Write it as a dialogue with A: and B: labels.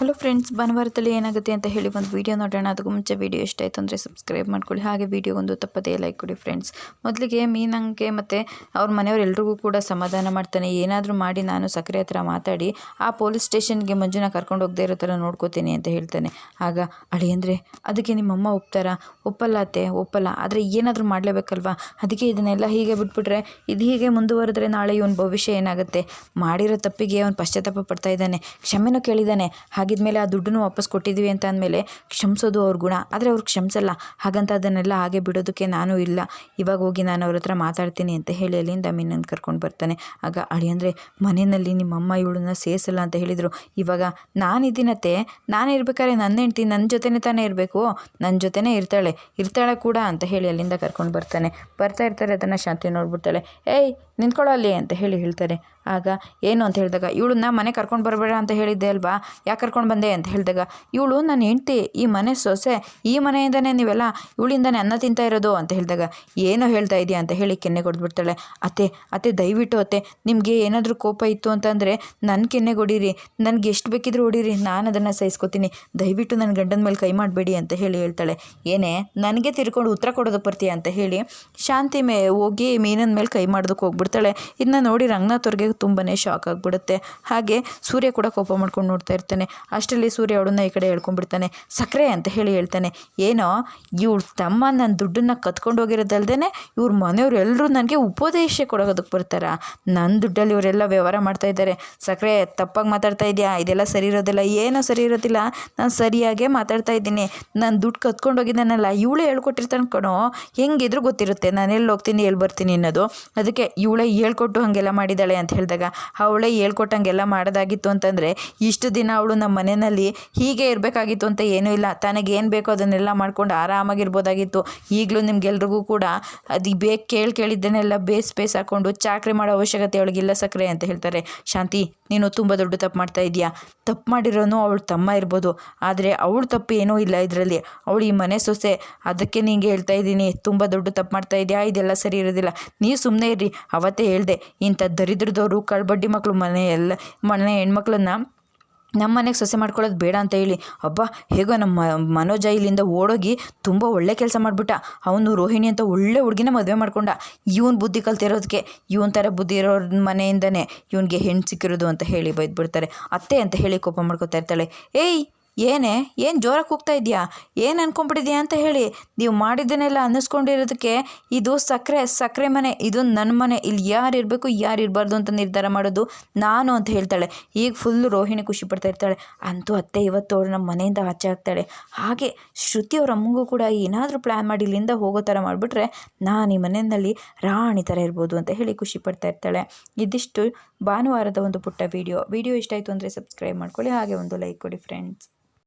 A: Hello friends ಭಾನುವಾರದಲ್ಲಿ ಏನಾಗುತ್ತೆ ಅಂತ ಹೇಳಿ ಒಂದು ವೀಡಿಯೋ ನೋಡೋಣ. ಅದಕ್ಕೂ ಮುಂಚೆ ವೀಡಿಯೋ ಇಷ್ಟ ಆಯಿತು ಅಂದರೆ ಸಬ್ಸ್ಕ್ರೈಬ್ ಮಾಡ್ಕೊಳ್ಳಿ. ಹಾಗೆ ವೀಡಿಯೋ ಒಂದು ತಪ್ಪದೇ ಲೈಕ್ ಕೊಡಿ ಫ್ರೆಂಡ್ಸ್ ಮೊದಲಿಗೆ ಮೀನಂಗೆ ಮತ್ತು ಅವ್ರ ಮನೆಯವರೆಲ್ರಿಗೂ ಕೂಡ ಸಮಾಧಾನ ಮಾಡ್ತಾನೆ. ಏನಾದರೂ ಮಾಡಿ ನಾನು ಸಕ್ಕರೆ ಹತ್ರ ಮಾತಾಡಿ ಆ ಪೊಲೀಸ್ ಸ್ಟೇಷನ್ಗೆ ಮಂಜುನ ಕರ್ಕೊಂಡು ಹೋಗದೇ ಇರೋ ಥರ ನೋಡ್ಕೋತೀನಿ ಅಂತ ಹೇಳ್ತಾನೆ. ಆಗ ಅಳಿ ಅಂದರೆ, ಅದಕ್ಕೆ ನಿಮ್ಮಮ್ಮ ಒಪ್ತಾರಾ? ಒಪ್ಪಲ್ಲ ಅತ್ತೆ, ಒಪ್ಪಲ್ಲ. ಆದರೆ ಏನಾದರೂ ಮಾಡಲೇಬೇಕಲ್ವಾ? ಅದಕ್ಕೆ ಇದನ್ನೆಲ್ಲ ಹೀಗೆ ಬಿಟ್ಬಿಟ್ರೆ, ಇದು ಹೀಗೆ ಮುಂದುವರೆದ್ರೆ ನಾಳೆ ಇವನ ಭವಿಷ್ಯ ಏನಾಗುತ್ತೆ? ಮಾಡಿರೋ ತಪ್ಪಿಗೆ ಅವನು ಪಶ್ಚಾತ್ತಾಪ ಪಡ್ತಾ ಇದ್ದಾನೆ. ಕ್ಷಮೆನೂ ಕೇಳಿದ್ದಾನೆ ಹಾಗಿದ್ಮೇಲೆ ಆ ದುಡ್ಡನ್ನು ವಾಪಸ್ ಕೊಟ್ಟಿದ್ದೀವಿ ಅಂತ ಅಂದಮೇಲೆ ಕ್ಷಮಿಸೋದು ಅವ್ರ ಗುಣ. ಆದರೆ ಅವ್ರು ಕ್ಷಮಿಸಲ್ಲ. ಹಾಗಂತ ಅದನ್ನೆಲ್ಲ ಹಾಗೆ ಬಿಡೋದಕ್ಕೆ ನಾನು ಇಲ್ಲ. ಇವಾಗ ಹೋಗಿ ನಾನು ಅವ್ರ ಹತ್ರ ಮಾತಾಡ್ತೀನಿ ಅಂತ ಹೇಳಿ ಅಲ್ಲಿಂದ ಮೀನನ್ನು ಕರ್ಕೊಂಡು ಬರ್ತಾನೆ. ಆಗ ಅಳಿ ಅಂದರೆ, ಮನೆಯಲ್ಲಿ ನಿಮ್ಮಮ್ಮ ಇವಳನ್ನ ಸೇರಿಸಲ್ಲ ಅಂತ ಹೇಳಿದರು. ಇವಾಗ ನಾನಿದ್ದೀನತ್ತೆ ನಾನು ಇರ್ಬೇಕಾದ್ರೆ ನನ್ನ ಹೆಂಡ್ತಿ ನನ್ನ ಜೊತೆನೇ ತಾನೇ ಇರಬೇಕು. ನನ್ನ ಜೊತೆನೇ ಇರ್ತಾಳೆ. ಇರ್ತಾಳೆ ಕೂಡ ಅಂತ ಹೇಳಿ ಅಲ್ಲಿಂದ ಕರ್ಕೊಂಡು ಬರ್ತಾನೆ. ಬರ್ತಾ ಇರ್ತಾರೆ ಅದನ್ನು ಶಾಂತಿ ನೋಡ್ಬಿಡ್ತಾಳೆ. ಏಯ್, ನಿಂತ್ಕೊಳ್ಳೋ ಅಲ್ಲಿ ಅಂತ ಹೇಳಿ ಹೇಳ್ತಾರೆ. ಆಗ, ಏನು? ಅಂತ ಹೇಳಿದಾಗ, ಇವಳನ್ನ ಮನೆ ಕರ್ಕೊಂಡು ಬರಬೇಡ ಅಂತ ಹೇಳಿದ್ದೆ ಅಲ್ವಾ? ಯಾಕೆ ಕರ್ಕೊಂಡು ಬಂದೆ ಅಂತ ಹೇಳಿದಾಗ, ಇವಳು ನನ್ನ ಹೆಂಡ್ತಿ, ಈ ಮನೆ ಸೊಸೆ, ಈ ಮನೆಯಿಂದನೇ ನೀವೆಲ್ಲ ಇವಳಿಂದನೇ ಅನ್ನ ತಿಂತಾ ಇರೋದು? ಅಂತ ಹೇಳಿದಾಗ, ಏನೋ ಹೇಳ್ತಾ ಇದೆಯಾ? ಅಂತ ಹೇಳಿ ಕೆನ್ನೆ ಕೊಡ್ಬಿಡ್ತಾಳೆ ಅತ್ತೆ ಅತ್ತೆ ದಯವಿಟ್ಟು ಅತ್ತೆ, ನಿಮಗೆ ಏನಾದರೂ ಕೋಪ ಇತ್ತು ಅಂತಂದರೆ ನನ್ನ ಕೆನ್ನೆ ಹೊಡೀರಿ ನನಗೆ ಎಷ್ಟು ಬೇಕಿದ್ರೂ ಹೊಡೀರಿ, ನಾನು ಅದನ್ನು ಸಹಿಸ್ಕೋತೀನಿ. ದಯವಿಟ್ಟು ನನ್ನ ಗಂಡನ ಮೇಲೆ ಕೈ ಮಾಡಬೇಡಿ ಅಂತ ಹೇಳಿ ಹೇಳ್ತಾಳೆ. ಏನೇ, ನನಗೆ ತಿರ್ಕೊಂಡು ಉತ್ತರ ಕೊಡೋದಕ್ಕೆ ಬರ್ತೀಯ? ಅಂತ ಹೇಳಿ ಶಾಂತಿ ಮೇ, ಹೋಗಿ ಮೀನಿನ ಮೇಲೆ ಕೈ ಮಾಡೋದಕ್ಕೆ ಹೋಗ್ಬಿಡ್ತಾಳೆ. ಇದನ್ನ ನೋಡಿ ರಂಗನಾಥ್ ಅವ್ರಿಗೆ ತುಂಬಾ ಶಾಕ್ ಆಗಿಬಿಡುತ್ತೆ. ಹಾಗೆ ಸೂರ್ಯ ಕೂಡ ಕೋಪ ಮಾಡ್ಕೊಂಡು ನೋಡ್ತಾ ಇರ್ತಾನೆ. ಅಷ್ಟರಲ್ಲಿ ಸೂರ್ಯ ಅವಳನ್ನ ಈ ಕಡೆ ಹೇಳ್ಕೊಂಡ್ಬಿಡ್ತಾನೆ ಸಕ್ಕರೆ ಅಂತ ಹೇಳಿ ಹೇಳ್ತಾನೆ. ಏನೋ, ಇವಳು ತಮ್ಮ ನನ್ನ ದುಡ್ಡನ್ನು ಕತ್ಕೊಂಡು ಹೋಗಿರೋದಲ್ದೇ ಇವ್ರ ಮನೆಯವ್ರು ಎಲ್ಲರೂ ನನಗೆ ಉಪದೇಶ ಕೊಡೋದಕ್ಕೆ ಬರ್ತಾರ. ನನ್ನ ದುಡ್ಡಲ್ಲಿ ಇವರೆಲ್ಲ ವ್ಯವಹಾರ ಮಾಡ್ತಾ ಇದ್ದಾರೆ. ಸಕ್ಕರೆ ತಪ್ಪಾಗಿ ಮಾತಾಡ್ತಾ ಇದೆಯಾ? ಇದೆಲ್ಲ ಸರಿ ಇರೋದಿಲ್ಲ. ಏನೋ ಸರಿ ಇರೋದಿಲ್ಲ. ನಾನು ಸರಿಯಾಗೇ ಮಾತಾಡ್ತಾ ಇದ್ದೀನಿ. ನಾನು ದುಡ್ಡು ಕತ್ಕೊಂಡು ಹೋಗಿದ್ದಾನಲ್ಲ, ಇವಳೇ ಹೇಳ್ಕೊಟ್ಟಿರ್ತಾನೆ ಕಣೋ. ಹೆಂಗಿದ್ರು ಗೊತ್ತಿರುತ್ತೆ. ನಾನು ಎಲ್ಲಿ ಹೋಗ್ತೀನಿ, ಎಲ್ಲಿ ಬರ್ತೀನಿ ಅನ್ನೋದು. ಅದಕ್ಕೆ ಇವಳೇ ಹೇಳ್ಕೊಟ್ಟು ಹಾಗೆಲ್ಲ ಮಾಡಿದ್ದಾಳೆ ಅಂತ ಹೇಳಿದಾಗ, ಅವಳೇ ಹೇಳ್ಕೊಟ್ಟಂಗೆಲ್ಲ ಮಾಡೋದಾಗಿತ್ತು ಅಂತಂದರೆ, ಇಷ್ಟು ದಿನ ಅವಳು ಮನೆಯಲ್ಲಿ ಹೀಗೆ ಇರಬೇಕಾಗಿತ್ತು ಅಂತ ಏನೂ ಇಲ್ಲ. ತನಗೇನು ಬೇಕೋ ಅದನ್ನೆಲ್ಲ ಮಾಡ್ಕೊಂಡು ಆರಾಮಾಗಿರ್ಬೋದಾಗಿತ್ತು. ಈಗಲೂ ನಿಮ್ಗೆಲ್ರಿಗೂ ಕೂಡ ಅದು ಬೇಕು ಕೇಳಿ ಕೇಳಿದ್ದನ್ನೆಲ್ಲ ಬೇಸ್ ಬೇಸ್ ಹಾಕ್ಕೊಂಡು ಚಾಕ್ರಿ ಮಾಡೋ ಅವಶ್ಯಕತೆ ಅವಳಿಗಿಲ್ಲ ಸಕ್ಕರೆ ಅಂತ ಹೇಳ್ತಾರೆ. ಶಾಂತಿ, ನೀನು ತುಂಬ ದೊಡ್ಡ ತಪ್ಪು ಮಾಡ್ತಾ ಇದೀಯಾ ತಪ್ಪು ಮಾಡಿರೋನು ಅವಳು ತಮ್ಮ ಇರ್ಬೋದು. ಆದರೆ ಅವಳು ತಪ್ಪು ಏನೂ ಇಲ್ಲ ಇದರಲ್ಲಿ. ಅವಳು ಈ ಮನೆ ಸೊಸೆ. ಅದಕ್ಕೆ ನಿಂಗೆ ಹೇಳ್ತಾ ಇದ್ದೀನಿ, ತುಂಬ ದೊಡ್ಡ ತಪ್ಪು ಮಾಡ್ತಾ ಇದೆಯಾ ಇದೆಲ್ಲ ಸರಿ ಇರೋದಿಲ್ಲ. ನೀವು ಸುಮ್ಮನೆ ಇರ್ರಿ. ಅವತ್ತೇ ಹೇಳಿದೆ, ಇಂಥ ದರಿದ್ರದವರು ಕಳ್ಬಡ್ಡಿ ಮಕ್ಕಳು ಮನೆ ಎಲ್ಲ ಮನೆ ಹೆಣ್ಮಕ್ಳನ್ನ ನಮ್ಮ ಮನೆಗೆ ಸೊಸೆ ಮಾಡ್ಕೊಳ್ಳೋದು ಬೇಡ ಅಂತ ಹೇಳಿ, ಅಬ್ಬಾ, ಹೇಗೋ ನಮ್ಮ ಮನೋಜ ಇಲ್ಲಿಂದ ಓಡೋಗಿ ತುಂಬ ಒಳ್ಳೆ ಕೆಲಸ ಮಾಡಿಬಿಟ್ಟ. ಅವನು ರೋಹಿಣಿ ಅಂತ ಒಳ್ಳೆ ಹುಡುಗಿನ ಮದುವೆ ಮಾಡ್ಕೊಂಡ. ಇವನ್ ಬುದ್ಧಿ ಕಲ್ತಿರೋದಕ್ಕೆ ಇವನ್ ಥರ ಬುದ್ಧಿ ಇರೋರ ಮನೆಯಿಂದನೇ ಇವನಿಗೆ ಹೆಣ್ಣು ಸಿಕ್ಕಿರೋದು ಅಂತ ಹೇಳಿ ಬೈದ್ಬಿಡ್ತಾರೆ. ಅತ್ತೆ ಅಂತ ಹೇಳಿ ಕೋಪ ಮಾಡ್ಕೊತಾ ಇರ್ತಾಳೆ. ಏಯ್ ಏನೇ, ಏನು ಜೋರಾಗಿ ಕೂಗ್ತಾ ಇದೆಯಾ? ಏನು ಅಂದ್ಕೊಂಡ್ಬಿಟ್ಟಿದ್ಯಾ ಅಂತ ಹೇಳಿ. ನೀವು ಮಾಡಿದ್ದನ್ನೆಲ್ಲ ಅನ್ನಿಸ್ಕೊಂಡಿರೋದಕ್ಕೆ ಇದು ಸಕ್ಕರೆ ಸಕ್ಕರೆ ಮನೆ. ಇದು ನನ್ನ ಮನೆ. ಇಲ್ಲಿ ಯಾರು ಇರಬೇಕು, ಯಾರು ಇರಬಾರ್ದು ಅಂತ ನಿರ್ಧಾರ ಮಾಡೋದು ನಾನು ಅಂತ ಹೇಳ್ತಾಳೆ. ಈಗ ಫುಲ್ಲು ರೋಹಿಣಿ ಖುಷಿ ಪಡ್ತಾ ಇರ್ತಾಳೆ. ಅಂತೂ ಅತ್ತೆ ಇವತ್ತು ಅವ್ರು ನಮ್ಮ ಮನೆಯಿಂದ ಆಚೆ ಆಗ್ತಾಳೆ ಹಾಗೆ ಶ್ರುತಿ ಅವ್ರ ಅಮ್ಮಗೂ ಕೂಡ ಏನಾದರೂ ಪ್ಲ್ಯಾನ್ ಮಾಡಿ ಇಲ್ಲಿಂದ ಹೋಗೋ ಥರ ಮಾಡಿಬಿಟ್ರೆ ನಾನು ಈ ಮನೆಯಲ್ಲಿ ರಾಣಿ ಥರ ಇರ್ಬೋದು ಅಂತ ಹೇಳಿ ಖುಷಿ ಪಡ್ತಾ ಇರ್ತಾಳೆ. ಇದಿಷ್ಟು ಭಾನುವಾರದ ಒಂದು ಪುಟ್ಟ ವಿಡಿಯೋ ವಿಡಿಯೋ ಇಷ್ಟ ಆಯಿತು ಅಂದರೆ ಸಬ್ಸ್ಕ್ರೈಬ್ ಮಾಡ್ಕೊಳ್ಳಿ. ಹಾಗೆ ಒಂದು ಲೈಕ್ ಕೊಡಿ ಫ್ರೆಂಡ್ಸ್